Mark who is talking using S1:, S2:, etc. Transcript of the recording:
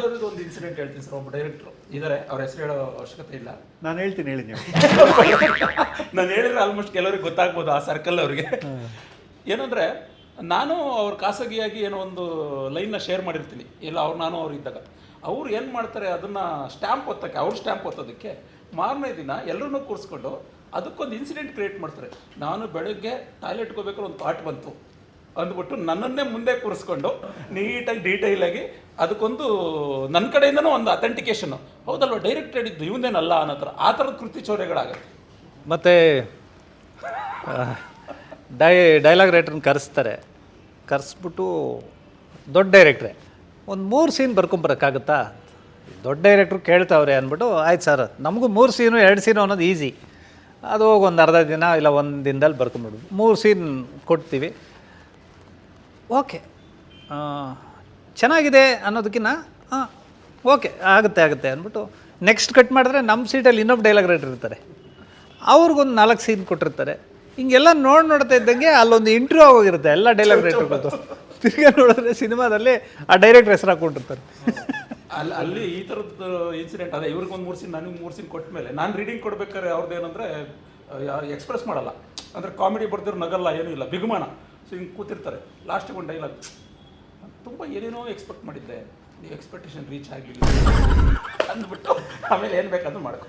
S1: ಅವ್ರದ್ದು ಒಂದು ಇನ್ಸಿಡೆಂಟ್ ಹೇಳ್ತೀನಿ ಸರ್ ಒಬ್ಬ ಡೈರೆಕ್ಟ್ರು ಇದ್ದಾರೆ ಅವ್ರ ಹೆಸರು ಹೇಳೋ ಅವಶ್ಯಕತೆ ಇಲ್ಲ.
S2: ನಾನು ಹೇಳ್ತೀನಿ ಹೇಳಿ ನೀವು.
S1: ನಾನು ಹೇಳಿದ್ರೆ ಆಲ್ಮೋಸ್ಟ್ ಕೆಲವ್ರಿಗೆ ಗೊತ್ತಾಗ್ಬೋದು ಆ ಸರ್ಕಲ್ ಅವರಿಗೆ. ಏನಂದ್ರೆ ನಾನು ಅವ್ರ ಖಾಸಗಿಯಾಗಿ ಏನೋ ಒಂದು ಲೈನ್ನ ಶೇರ್ ಮಾಡಿರ್ತೀನಿ. ಇಲ್ಲ ಅವ್ರು ನಾನು ಅವ್ರು ಇದ್ದಾಗ. ಅವ್ರು ಏನು ಮಾಡ್ತಾರೆ ಅದನ್ನ ಸ್ಟ್ಯಾಂಪ್ ಒತ್ತಕ್ಕೆ ಅವ್ರ ಸ್ಟ್ಯಾಂಪ್ ಒತ್ತೋದಕ್ಕೆ ಮಾರನೇ ದಿನ ಎಲ್ಲರನ್ನೂ ಕೂರಿಸ್ಕೊಂಡು ಅದಕ್ಕೊಂದು ಇನ್ಸಿಡೆಂಟ್ ಕ್ರಿಯೇಟ್ ಮಾಡ್ತಾರೆ. ನಾನು ಬೆಳಗ್ಗೆ ಟಾಯ್ಲೆಟ್ಗೆ ಹೋಗ್ಬೇಕಾದ್ರೆ ಒಂದು ಪಾಟ್ ಬಂತು. ಅಂದ್ಬಿಟ್ಟು ನನ್ನನ್ನೇ ಮುಂದೆ ಕೂರಿಸ್ಕೊಂಡು ನೀಟಾಗಿ ಡೀಟೈಲಾಗಿ ಅದಕ್ಕೊಂದು ನನ್ನ ಕಡೆಯಿಂದನೂ ಒಂದು ಅಥೆಂಟಿಕೇಶನ್ ಹೌದಲ್ವ? ಡೈರೆಕ್ಟ್ ಹೇಳಿದ್ದು ಇವನೇನಲ್ಲ ಅನ್ನೋ ಥರ. ಆ ಥರದ ಕೃತಿ ಚೌರ್ಯಗಳಾಗತ್ತೆ.
S3: ಮತ್ತು ಡೈ ಡೈಲಾಗ್ ರೈಟ್ರನ್ನ ಕರೆಸ್ತಾರೆ. ಕರೆಸ್ಬಿಟ್ಟು ದೊಡ್ಡ ಡೈರೆಕ್ಟ್ರೆ ಒಂದು ಮೂರು ಸೀನ್ ಬರ್ಕೊಂಬರೋಕ್ಕಾಗುತ್ತಾ ದೊಡ್ಡ ಡೈರೆಕ್ಟ್ರು ಕೇಳ್ತಾವ್ರೆ ಅಂದ್ಬಿಟ್ಟು, ಆಯ್ತು ಸರ್ ನಮಗೂ ಮೂರು ಸೀನು ಎರಡು ಸೀನು ಅನ್ನೋದು ಈಸಿ ಅದು ಹೋಗಿ ಒಂದು ಅರ್ಧ ದಿನ ಇಲ್ಲ ಒಂದು ದಿನದಲ್ಲಿ ಬರ್ಕೊಂಬಿಡೋದು ಮೂರು ಸೀನ್ ಕೊಡ್ತೀವಿ. ಓಕೆ. ಚೆನ್ನಾಗಿದೆ ಅನ್ನೋದಕ್ಕಿಂತ ಹಾಂ ಓಕೆ ಆಗುತ್ತೆ ಆಗುತ್ತೆ ಅಂದ್ಬಿಟ್ಟು ನೆಕ್ಸ್ಟ್ ಕಟ್ ಮಾಡಿದ್ರೆ ನಮ್ಮ ಸೀಟಲ್ಲಿ ಇನ್ನೊಬ್ಬ ಡೈಲಾಗ್ ರೈಟರ್ ಇರ್ತಾರೆ. ಅವ್ರಿಗೊಂದು ನಾಲ್ಕು ಸೀನ್ ಕೊಟ್ಟಿರ್ತಾರೆ. ಹಿಂಗೆಲ್ಲ ನೋಡಿ ನೋಡ್ತಾ ಇದ್ದಂಗೆ ಅಲ್ಲೊಂದು ಇಂಟರ್ವ್ಯೂ ಆಗೋಗಿರುತ್ತೆ ಎಲ್ಲ ಡೈಲಾಗ್ ರೈಟರ್ಗಳು ತಿರ್ಗಾ ನೋಡಿದ್ರೆ ಸಿನಿಮಾದಲ್ಲಿ ಆ ಡೈರೆಕ್ಟರ್ ಹೆಸರು ಹಾಕ್ಕೊಂಡಿರ್ತಾರೆ
S1: ಅಲ್ಲಿ ಅಲ್ಲಿ ಈ ಥರದ್ದು ಇನ್ಸಿಡೆಂಟ್ ಅದೇ ಇವ್ರಿಗೆ ಒಂದು ಮೂರು ಸೀನ್ ನನಗೆ ಮೂರು ಸೀನ್ ಕೊಟ್ಟ ಮೇಲೆ ನಾನು ರೀಡಿಂಗ್ ಕೊಡ್ಬೇಕಾದ್ರೆ ಅವ್ರದ್ದು ಏನಂದ್ರೆ ಎಕ್ಸ್ಪ್ರೆಸ್ ಮಾಡಲ್ಲ. ಅಂದರೆ ಕಾಮಿಡಿ ಬರ್ದಿರೋ ನಗಲ್ಲ ಏನೂ ಇಲ್ಲ ಬಿಗುಮಾನ ಸೊ ಹಿಂಗೆ ಕೂತಿರ್ತಾರೆ. ಲಾಸ್ಟಿಗೆ ಒಂದು ಡೈಲಾಗ್ ತುಂಬ ಏನೇನೋ ಎಕ್ಸ್ಪೆಕ್ಟ್ ಮಾಡಿದ್ದೆ. ನೀವು ಎಕ್ಸ್ಪೆಕ್ಟೇಷನ್ ರೀಚ್ ಆಗಲಿಲ್ಲ. ಅಂದ್ಬಿಟ್ಟು ಆಮೇಲೆ ಏನು ಬೇಕಾದರೂ ಮಾಡ್ಕೊ.